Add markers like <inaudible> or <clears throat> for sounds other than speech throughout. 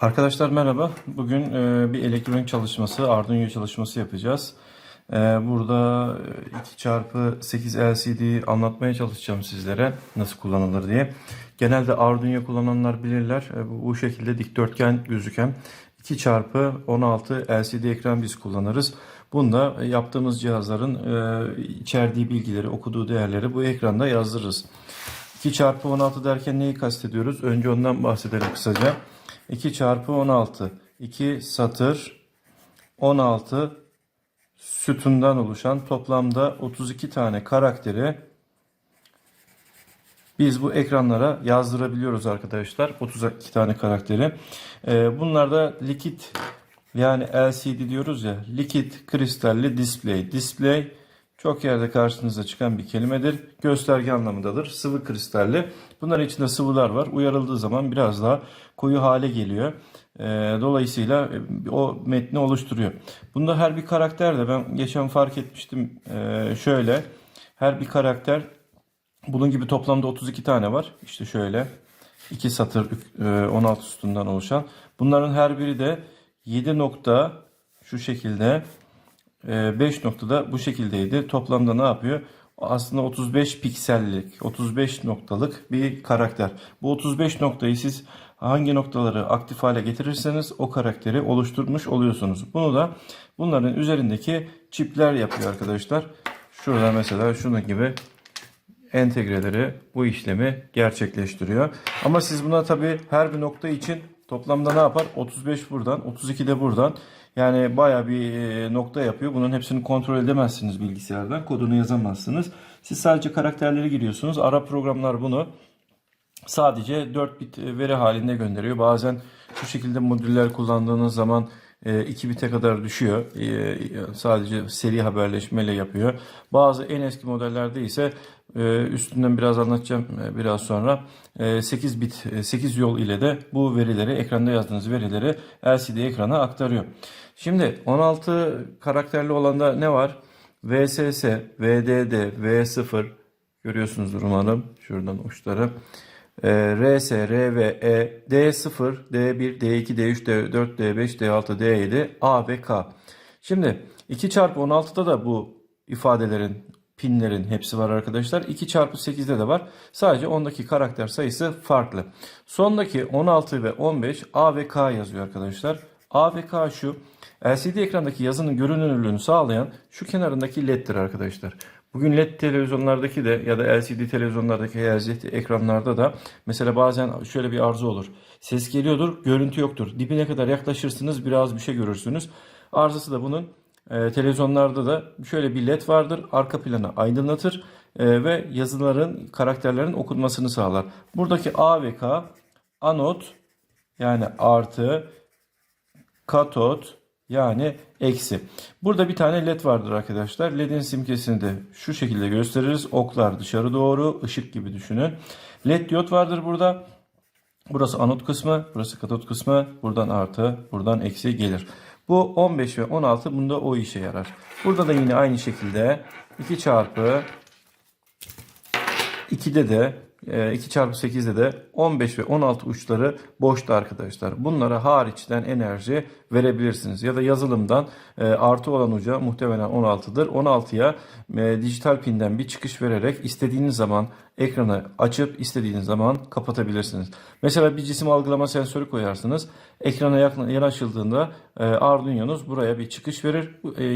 Arkadaşlar merhaba. Bugün e, bir elektronik çalışması, Arduino çalışması yapacağız. E, burada e, 2 çarpı 8 LCD anlatmaya çalışacağım sizlere nasıl kullanılır diye. Genelde Arduino kullananlar bilirler. E, bu, şekilde dikdörtgen gözüken 2 çarpı 16 LCD ekran biz kullanırız. Bunda e, yaptığımız cihazların e, içerdiği bilgileri, okuduğu değerleri bu ekranda yazdırırız. 2 çarpı 16 derken neyi kastediyoruz? Önce ondan bahsedelim kısaca. 2 çarpı 16. 2 satır 16 sütundan oluşan toplamda 32 tane karakteri biz bu ekranlara yazdırabiliyoruz arkadaşlar. 32 tane karakteri. Ee, bunlar da likit yani LCD diyoruz ya. Likit kristalli display. Display çok yerde karşınıza çıkan bir kelimedir. Gösterge anlamındadır. Sıvı kristalli. Bunların içinde sıvılar var. Uyarıldığı zaman biraz daha koyu hale geliyor. Ee, dolayısıyla e, o metni oluşturuyor. Bunda her bir karakter de ben geçen fark etmiştim ee, şöyle. Her bir karakter bunun gibi toplamda 32 tane var. İşte şöyle. 2 satır e, 16 sütundan oluşan. Bunların her biri de 7 nokta şu şekilde 5 noktada bu şekildeydi. Toplamda ne yapıyor? Aslında 35 piksellik, 35 noktalık bir karakter. Bu 35 noktayı siz hangi noktaları aktif hale getirirseniz o karakteri oluşturmuş oluyorsunuz. Bunu da bunların üzerindeki çipler yapıyor arkadaşlar. Şurada mesela şunun gibi entegreleri bu işlemi gerçekleştiriyor. Ama siz buna tabi her bir nokta için toplamda ne yapar? 35 buradan, 32 de buradan. Yani baya bir e, nokta yapıyor. Bunun hepsini kontrol edemezsiniz bilgisayardan. Kodunu yazamazsınız. Siz sadece karakterleri giriyorsunuz. Ara programlar bunu sadece 4 bit veri halinde gönderiyor. Bazen şu şekilde modüller kullandığınız zaman 2 bite kadar düşüyor. E, Sadece seri haberleşmeyle yapıyor. Bazı en eski modellerde ise e, üstünden biraz anlatacağım e, biraz sonra 8 bit 8 yol ile de bu verileri ekranda yazdığınız verileri LCD ekrana aktarıyor. Şimdi 16 karakterli olanda ne var? VSS, VDD, V0 görüyorsunuzdur umarım şuradan uçları. Ee, RS, RV, E, D0, D1, D2, D3, D4, D5, D6, D7, A ve K. Şimdi 2 çarpı 16'da da bu ifadelerin, pinlerin hepsi var arkadaşlar. 2 çarpı 8'de de var. Sadece ondaki karakter sayısı farklı. Sondaki 16 ve 15 A ve K yazıyor arkadaşlar. A ve K şu. LCD ekrandaki yazının görünürlüğünü sağlayan şu kenarındaki leddir arkadaşlar. Bugün LED televizyonlardaki de ya da LCD televizyonlardaki LCD ekranlarda da mesela bazen şöyle bir arıza olur. Ses geliyordur, görüntü yoktur. Dibine kadar yaklaşırsınız biraz bir şey görürsünüz. Arızası da bunun e, televizyonlarda da şöyle bir led vardır. Arka planı aydınlatır e, ve yazıların, karakterlerin okunmasını sağlar. Buradaki A ve K anot yani artı katot yani eksi. Burada bir tane led vardır arkadaşlar. Ledin simgesini de şu şekilde gösteririz. Oklar dışarı doğru ışık gibi düşünün. Led diyot vardır burada. Burası anot kısmı, burası katot kısmı. Buradan artı, buradan eksi gelir. Bu 15 ve 16 bunda o işe yarar. Burada da yine aynı şekilde 2 çarpı 2'de de 2 çarpı 8'de de 15 ve 16 uçları boşta arkadaşlar. Bunlara hariçten enerji verebilirsiniz. Ya da yazılımdan e, artı olan uca muhtemelen 16'dır. 16'ya e, dijital pinden bir çıkış vererek istediğiniz zaman ekranı açıp istediğiniz zaman kapatabilirsiniz. Mesela bir cisim algılama sensörü koyarsınız. Ekrana yanaşıldığında e, Arduino'nuz buraya bir çıkış verir.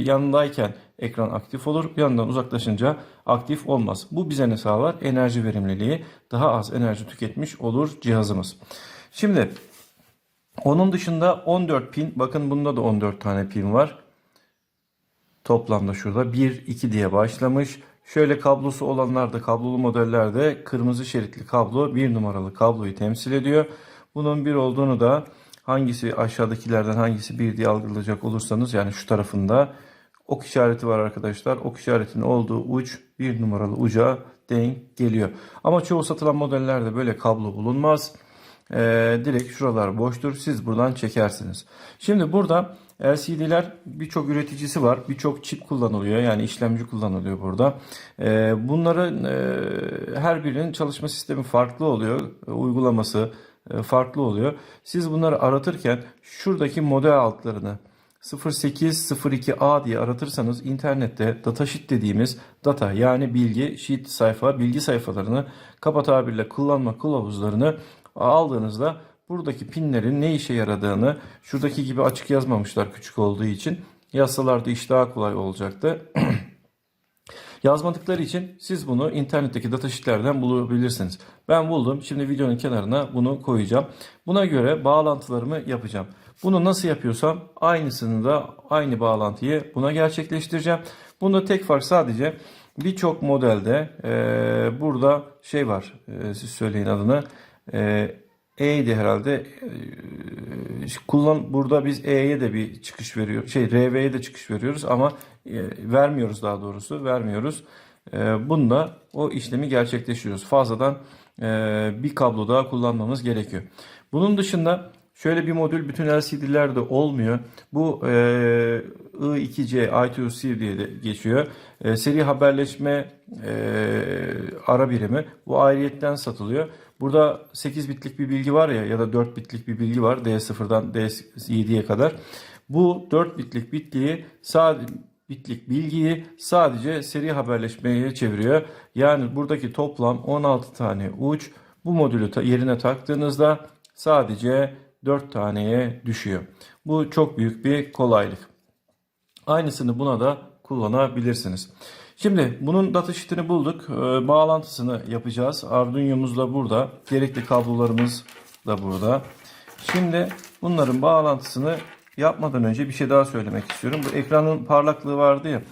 Yanındayken ekran aktif olur. Yanından uzaklaşınca aktif olmaz. Bu bize ne sağlar? Enerji verimliliği. Daha az enerji tüketmiş olur cihazımız. Şimdi onun dışında 14 pin. Bakın bunda da 14 tane pin var. Toplamda şurada 1, 2 diye başlamış. Şöyle kablosu olanlarda, kablolu modellerde kırmızı şeritli kablo bir numaralı kabloyu temsil ediyor. Bunun bir olduğunu da hangisi aşağıdakilerden hangisi bir diye algılayacak olursanız yani şu tarafında ok işareti var arkadaşlar. Ok işaretinin olduğu uç bir numaralı uca denk geliyor. Ama çoğu satılan modellerde böyle kablo bulunmaz. Ee, direkt şuralar boştur. Siz buradan çekersiniz. Şimdi burada LCD'ler birçok üreticisi var. Birçok çip kullanılıyor. Yani işlemci kullanılıyor burada. Ee, bunların e, her birinin çalışma sistemi farklı oluyor. Uygulaması, e, farklı oluyor. Siz bunları aratırken şuradaki model altlarını 0802A diye aratırsanız internette datasheet dediğimiz data yani bilgi sheet sayfa bilgi sayfalarını kaba tabirle kullanma kılavuzlarını aldığınızda buradaki pinlerin ne işe yaradığını şuradaki gibi açık yazmamışlar küçük olduğu için yazsalardı iş daha kolay olacaktı. <clears throat> Yazmadıkları için siz bunu internetteki datasheetlerden bulabilirsiniz. Ben buldum. Şimdi videonun kenarına bunu koyacağım. Buna göre bağlantılarımı yapacağım. Bunu nasıl yapıyorsam aynısını da aynı bağlantıyı buna gerçekleştireceğim. Bunda tek fark sadece birçok modelde e, burada şey var. E, siz söyleyin adını. E, E'ydi herhalde. E, kullan burada biz E'ye de bir çıkış veriyor. Şey RV'ye de çıkış veriyoruz ama e, vermiyoruz daha doğrusu. Vermiyoruz. E, o işlemi gerçekleştiriyoruz. Fazladan e, bir kablo daha kullanmamız gerekiyor. Bunun dışında şöyle bir modül bütün LCD'lerde olmuyor. Bu e, I2C, I2C diye de geçiyor. Seri haberleşme ara birimi. Bu ayrıyetten satılıyor. Burada 8 bitlik bir bilgi var ya ya da 4 bitlik bir bilgi var D0'dan D7'ye kadar. Bu 4 bitlik bitliği sadece bitlik bilgiyi sadece seri haberleşmeye çeviriyor. Yani buradaki toplam 16 tane uç bu modülü yerine taktığınızda sadece 4 taneye düşüyor. Bu çok büyük bir kolaylık. Aynısını buna da kullanabilirsiniz. Şimdi bunun datasheet'ini bulduk. Ee, bağlantısını yapacağız. Arduino'muz da burada. Gerekli kablolarımız da burada. Şimdi bunların bağlantısını yapmadan önce bir şey daha söylemek istiyorum. Bu ekranın parlaklığı vardı ya.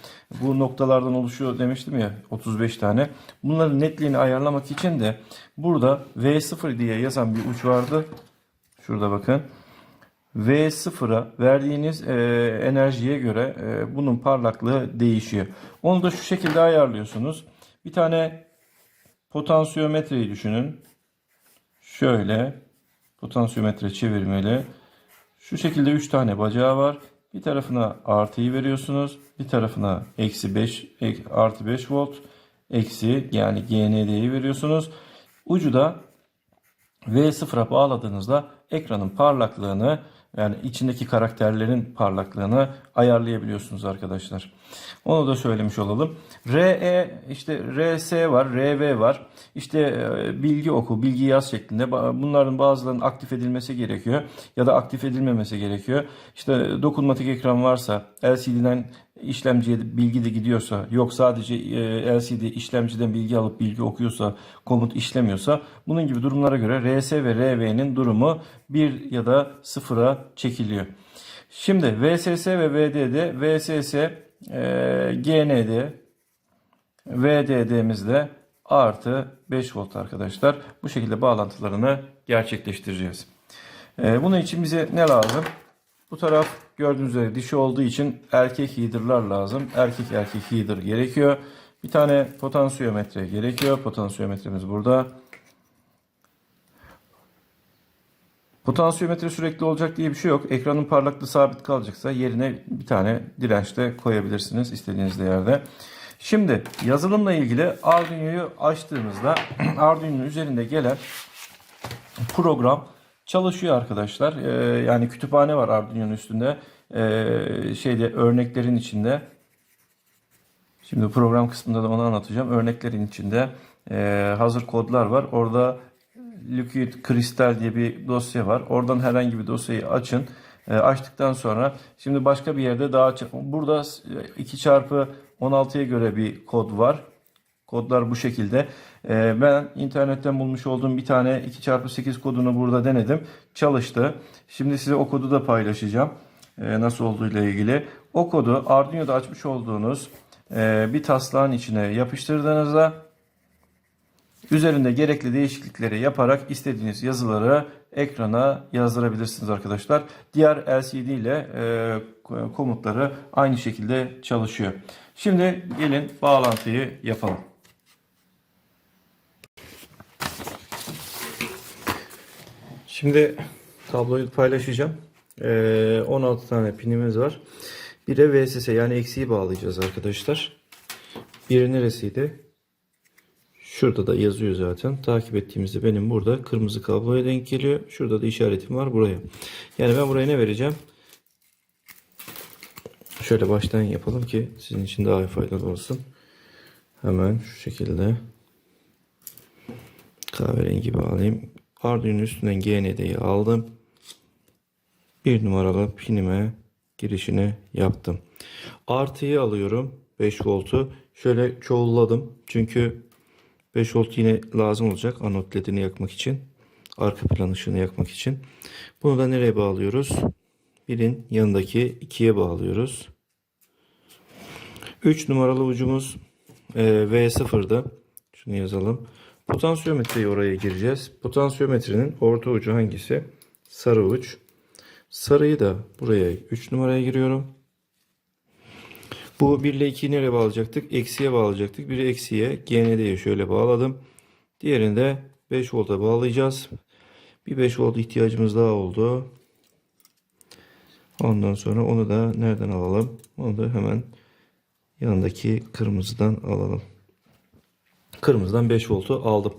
Bu noktalardan oluşuyor demiştim ya 35 tane. Bunların netliğini ayarlamak için de burada V0 diye yazan bir uç vardı. Şurada bakın. V0'a verdiğiniz e, enerjiye göre e, bunun parlaklığı değişiyor. Onu da şu şekilde ayarlıyorsunuz. Bir tane potansiyometreyi düşünün. Şöyle potansiyometre çevirmeli. Şu şekilde 3 tane bacağı var. Bir tarafına artıyı veriyorsunuz. Bir tarafına eksi 5 ek- artı 5 volt eksi yani GND'yi veriyorsunuz. Ucu da V0'a bağladığınızda ekranın parlaklığını yani içindeki karakterlerin parlaklığını ayarlayabiliyorsunuz arkadaşlar. Onu da söylemiş olalım. RE işte RS var, RV var. İşte e, bilgi oku, bilgi yaz şeklinde. Bunların bazılarının aktif edilmesi gerekiyor ya da aktif edilmemesi gerekiyor. İşte dokunmatik ekran varsa LCD'den işlemciye bilgi de gidiyorsa yok sadece e, LCD işlemciden bilgi alıp bilgi okuyorsa komut işlemiyorsa bunun gibi durumlara göre RS ve RV'nin durumu 1 ya da 0'a çekiliyor. Şimdi VSS ve VDD VSS e, GND VDD'mizde artı 5 volt arkadaşlar. Bu şekilde bağlantılarını gerçekleştireceğiz. E, bunun için bize ne lazım? Bu taraf gördüğünüz üzere dişi olduğu için erkek header'lar lazım. Erkek erkek header gerekiyor. Bir tane potansiyometre gerekiyor. Potansiyometremiz burada. Potansiyometre sürekli olacak diye bir şey yok. Ekranın parlaklığı sabit kalacaksa yerine bir tane direnç de koyabilirsiniz istediğiniz yerde. Şimdi yazılımla ilgili Arduino'yu açtığımızda <clears throat> Arduino'nun üzerinde gelen program çalışıyor arkadaşlar. Ee, yani kütüphane var Arduino'nun üstünde. Ee, şeyde örneklerin içinde. Şimdi program kısmında da onu anlatacağım. Örneklerin içinde e, hazır kodlar var. Orada Liquid Crystal diye bir dosya var. Oradan herhangi bir dosyayı açın. E, açtıktan sonra şimdi başka bir yerde daha burada 2 çarpı 16'ya göre bir kod var. Kodlar bu şekilde. E, ben internetten bulmuş olduğum bir tane 2x8 kodunu burada denedim. Çalıştı. Şimdi size o kodu da paylaşacağım. E, nasıl olduğuyla ilgili. O kodu Arduino'da açmış olduğunuz e, bir taslağın içine yapıştırdığınızda üzerinde gerekli değişiklikleri yaparak istediğiniz yazıları ekrana yazdırabilirsiniz arkadaşlar. Diğer LCD ile e, komutları aynı şekilde çalışıyor. Şimdi gelin bağlantıyı yapalım. Şimdi tabloyu paylaşacağım. Ee, 16 tane pinimiz var. Bir de VSS yani eksiği bağlayacağız arkadaşlar. Biri neresiydi? Şurada da yazıyor zaten. Takip ettiğimizde benim burada kırmızı kabloya denk geliyor. Şurada da işaretim var buraya. Yani ben buraya ne vereceğim? Şöyle baştan yapalım ki sizin için daha faydalı olsun. Hemen şu şekilde kahverengi bağlayayım. Arduino'nun üstünden GND'yi aldım. Bir numaralı pinime girişini yaptım. Artıyı alıyorum. 5 voltu. Şöyle çoğulladım. Çünkü 5 volt yine lazım olacak anot ledini yakmak için. Arka plan ışığını yakmak için. Bunu da nereye bağlıyoruz? Birin yanındaki ikiye bağlıyoruz. 3 numaralı ucumuz e, V0'da. Şunu yazalım. Potansiyometreyi oraya gireceğiz. Potansiyometrenin orta ucu hangisi? Sarı uç. Sarıyı da buraya 3 numaraya giriyorum. Bu 1 ile 2'yi nereye bağlayacaktık? Eksiye bağlayacaktık. Biri eksiye. GND'ye şöyle bağladım. Diğerini de 5 volta bağlayacağız. Bir 5 volt ihtiyacımız daha oldu. Ondan sonra onu da nereden alalım? Onu da hemen yanındaki kırmızıdan alalım. Kırmızıdan 5 voltu aldım.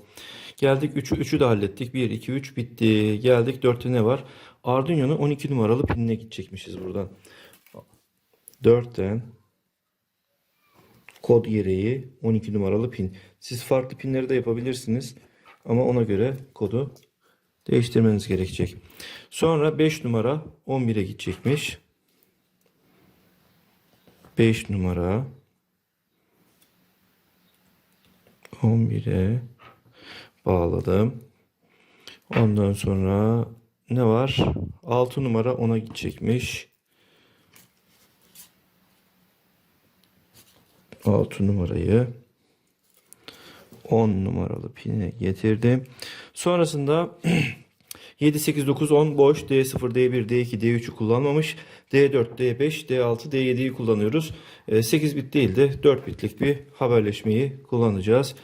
Geldik 3'ü 3'ü de hallettik. 1 2 3 bitti. Geldik 4'te ne var? Arduino'nun 12 numaralı pinine gidecekmişiz buradan. 4'ten kod gereği 12 numaralı pin. Siz farklı pinleri de yapabilirsiniz. Ama ona göre kodu değiştirmeniz gerekecek. Sonra 5 numara 11'e gidecekmiş. 5 numara 11'e bağladım. Ondan sonra ne var? 6 numara 10'a gidecekmiş. 6 numarayı 10 numaralı pine getirdim. Sonrasında 7, 8, 9, 10 boş. D0, D1, D2, D3'ü kullanmamış. D4, D5, D6, D7'yi kullanıyoruz. 8 bit değil de 4 bitlik bir haberleşmeyi kullanacağız.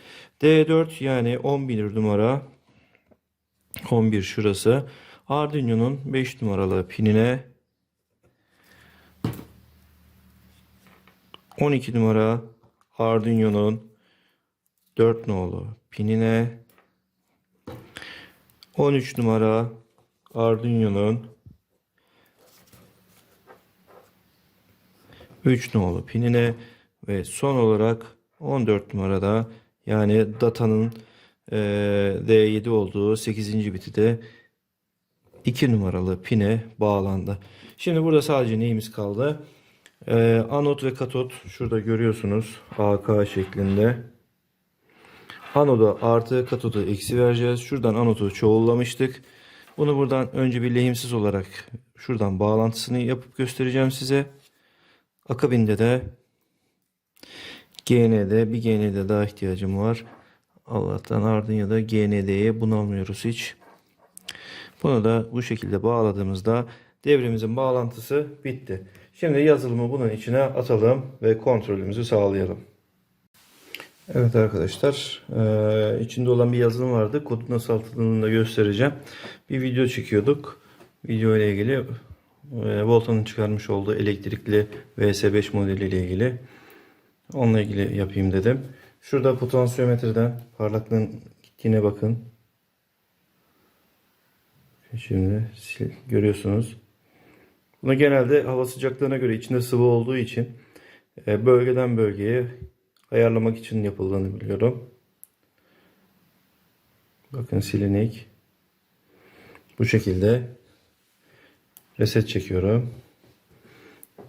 D4 yani 11 numara 11 şurası. Arduino'nun 5 numaralı pinine 12 numara Arduino'nun 4 nolu pinine 13 numara Arduino'nun 3 nolu pinine ve son olarak 14 numarada yani datanın eee, D7 olduğu 8. biti de 2 numaralı pine bağlandı. Şimdi burada sadece neyimiz kaldı? Eee, anot ve katot şurada görüyorsunuz AK şeklinde. Anoda artı katoda eksi vereceğiz. Şuradan anotu çoğullamıştık. Bunu buradan önce bir lehimsiz olarak şuradan bağlantısını yapıp göstereceğim size. Akabinde de GND bir GND daha ihtiyacım var. Allah'tan Arduino'da GND'ye bunalmıyoruz hiç. Bunu da bu şekilde bağladığımızda devremizin bağlantısı bitti. Şimdi yazılımı bunun içine atalım ve kontrolümüzü sağlayalım. Evet arkadaşlar, eee, içinde olan bir yazılım vardı. Kodu nasıl atıldığını da göstereceğim. Bir video çekiyorduk. Video ile ilgili eee, Volta'nın çıkarmış olduğu elektrikli VS5 modeli ile ilgili. Onunla ilgili yapayım dedim. Şurada potansiyometreden parlaklığın gittiğine bakın. Şimdi görüyorsunuz. Bunu genelde hava sıcaklığına göre içinde sıvı olduğu için e, bölgeden bölgeye ayarlamak için yapıldığını biliyorum. Bakın silinik. Bu şekilde reset çekiyorum.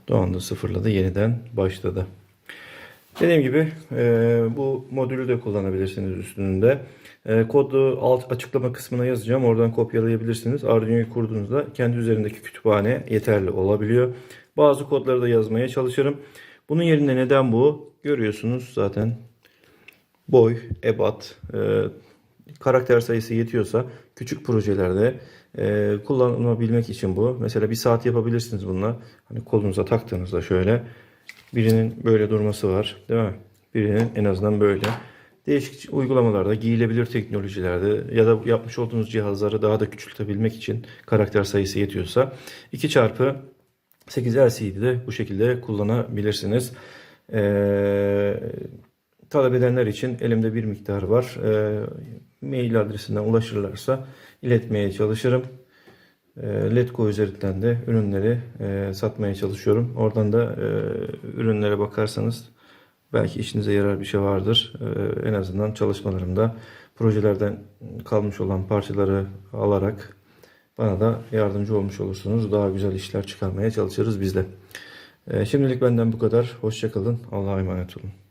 Doğanda sıfırladı. Yeniden başladı. Dediğim gibi e, bu modülü de kullanabilirsiniz üstünde. E, kodu alt açıklama kısmına yazacağım. Oradan kopyalayabilirsiniz. Arduino'yu kurduğunuzda kendi üzerindeki kütüphane yeterli olabiliyor. Bazı kodları da yazmaya çalışırım. Bunun yerine neden bu? Görüyorsunuz zaten boy, ebat, e, karakter sayısı yetiyorsa küçük projelerde e, kullanabilmek için bu. Mesela bir saat yapabilirsiniz bununla. Hani kolunuza taktığınızda şöyle birinin böyle durması var, değil mi? Birinin en azından böyle. Değişik uygulamalarda, giyilebilir teknolojilerde ya da yapmış olduğunuz cihazları daha da küçültebilmek için karakter sayısı yetiyorsa 2 çarpı 8 LCD'de bu şekilde kullanabilirsiniz. Ee, talep edenler için elimde bir miktar var. E, mail adresinden ulaşırlarsa iletmeye çalışırım. E, Letgo üzerinden de ürünleri e, satmaya çalışıyorum. Oradan da e, ürünlere bakarsanız belki işinize yarar bir şey vardır. E, en azından çalışmalarımda projelerden kalmış olan parçaları alarak bana da yardımcı olmuş olursunuz. Daha güzel işler çıkarmaya çalışırız biz de. E, şimdilik benden bu kadar. Hoşçakalın. Allah'a emanet olun.